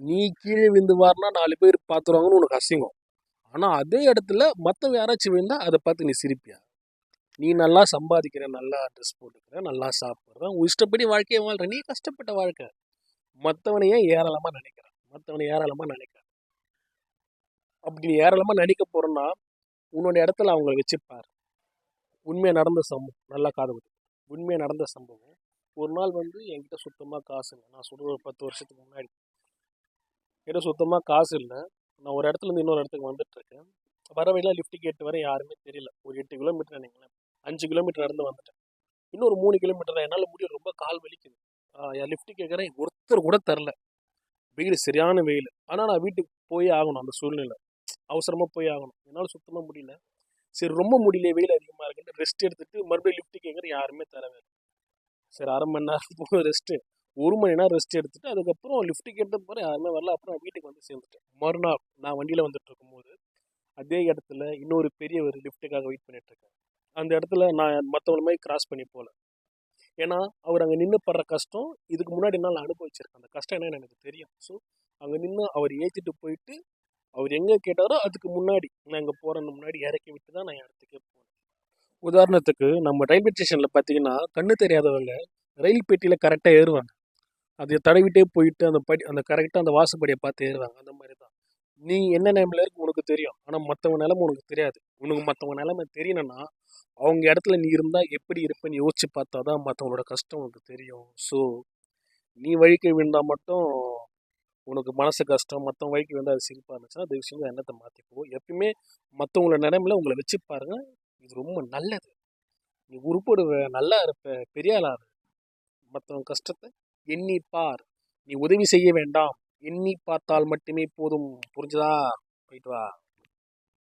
நீ கீழே விழுந்துவார்னா நாலு பேர் பார்த்துருவாங்கன்னு உனக்கு அசிங்கம். ஆனால் அதே இடத்துல மற்றவங்க யாராச்சும் விழுந்தால் அதை பார்த்து நீ சிரிப்பியா? நீ நல்லா சம்பாதிக்கிற நல்லா ட்ரெஸ் போட்டுக்கிற நல்லா சாப்பிட்ற உன் இஷ்டப்படி வாழ்க்கையை வாழ்ற நீ கஷ்டப்பட்ட வாழ்க்கை. மற்றவனை ஏன் ஏராளமாக நினைக்கிற? மற்றவனை ஏராளமாக நினைக்கிற அப்படி நீ ஏராளமாக நினைக்க போகிறேன்னா உன்னோட இடத்துல அவங்கள வச்சுப்பார். உண்மையாக நடந்த சம்பவம் நல்லா காது உண்மையாக நடந்த சம்பவம். ஒரு நாள் வந்து என்கிட்ட சுத்தமாக காசு இல்லை நான் சொல்கிற ஒரு பத்து வருஷத்துக்கு முன்னாடி. கிட்ட சுத்தமாக காசு இல்லை. நான் ஒரு இடத்துல இருந்து இன்னொரு இடத்துக்கு வந்துட்டுருக்கேன். வர வழியில் லிஃப்ட் கேட்டு வர யாருமே தெரியல. ஒரு எட்டு கிலோமீட்டர் நினைங்களேன். அஞ்சு கிலோமீட்டர் நடந்து வந்துட்டேன். இன்னொரு மூணு கிலோமீட்டர் என்னால் முடியும் ரொம்ப கால் வலிக்குது. என் லிஃப்ட் கேட்குறேன் ஒருத்தர் கூட தரல வெயில் சரியான வெயில். ஆனால் நான் வீட்டுக்கு போய் ஆகணும் அந்த சூழ்நிலை. அவசரமாக போய் ஆகணும். என்னால் சுத்தமாக முடியல. சரி ரொம்ப முடியல வெயில் அதிகமாக இருக்குன்னு ரெஸ்ட் எடுத்துட்டு மறுபடியும் லிஃப்ட் கேட்குற யாருமே தரவே இல்லை. சரி அரை மணி நேரம் போய் ரெஸ்ட்டு ஒரு மணி நேரம் ரெஸ்ட் எடுத்துட்டு அதுக்கப்புறம் லிஃப்ட் கேட்ட போகிறேன் யாருமே வரல. அப்புறம் நான் வீட்டுக்கு வந்து சேர்ந்துட்டேன். மறுநாள் நான் வண்டியில் வந்துட்டு இருக்கும்போது அதே இடத்துல இன்னொரு பெரியவர் லிஃப்ட்டுக்காக வெயிட் பண்ணிட்டு அந்த இடத்துல நான் மற்றவங்க மாதிரி கிராஸ் பண்ணி போகல ஏன்னா அவர் அங்கே நின்று படுற கஷ்டம் இதுக்கு முன்னாடி நான் அனுபவிச்சிருக்கேன். அந்த கஷ்டம் என்னன்னு எனக்கு தெரியும். ஸோ அங்கே நின்று அவர் ஏற்றிட்டு போயிட்டு அவர் எங்கே கேட்டாரோ அதுக்கு முன்னாடி நான் அங்கே போகிறேன்னு முன்னாடி இறக்கி விட்டு தான் நான் இடத்துக்கே போனேன். உதாரணத்துக்கு நம்ம ரயில்வே ஸ்டேஷனில் பார்த்தீங்கன்னா கண்ணு தெரியாதவங்க ரயில் பெட்டியில் கரெக்டாக ஏறுவாங்க. அதை தடவிட்டே போயிட்டு அந்த படி அந்த கரெக்டாக அந்த வாசப்படியை பார்த்து ஏறுவாங்க அந்த மாதிரி தான் நீ என்ன நிலைமையில இருக்கு உனக்கு தெரியும். ஆனால் மற்றவங்க நிலைமை உனக்கு தெரியாது. உனக்கு மற்றவங்க நிலைமை தெரியணும்னா அவங்க இடத்துல நீ இருந்தால் எப்படி இருப்பேன்னு யோசிச்சு பார்த்தா தான் மற்றவங்களோட கஷ்டம் உனக்கு தெரியும். ஸோ நீ வழிக்கு விழுந்தால் மட்டும் உனக்கு மனசு கஷ்டம். மற்றவங்க வழிக்கு விழுந்தால் அது சிரிப்பாக இருந்துச்சுன்னா தயவு செஞ்சு எண்ணத்தை மாற்றிப்போ எப்பயுமே மற்றவங்களோட நிலைமையில உங்களை வச்சு பாருங்கள் இது ரொம்ப நல்லது. நீ உருப்படுவ நல்லா இருப்ப பெரிய ஆளாரு மற்றவங்க கஷ்டத்தை எண்ணி பார். நீ உதவி செய்ய வேண்டாம். எண்ணி பார்த்தால் மட்டுமே போதும். புரிஞ்சுதா? போயிட்டு வா.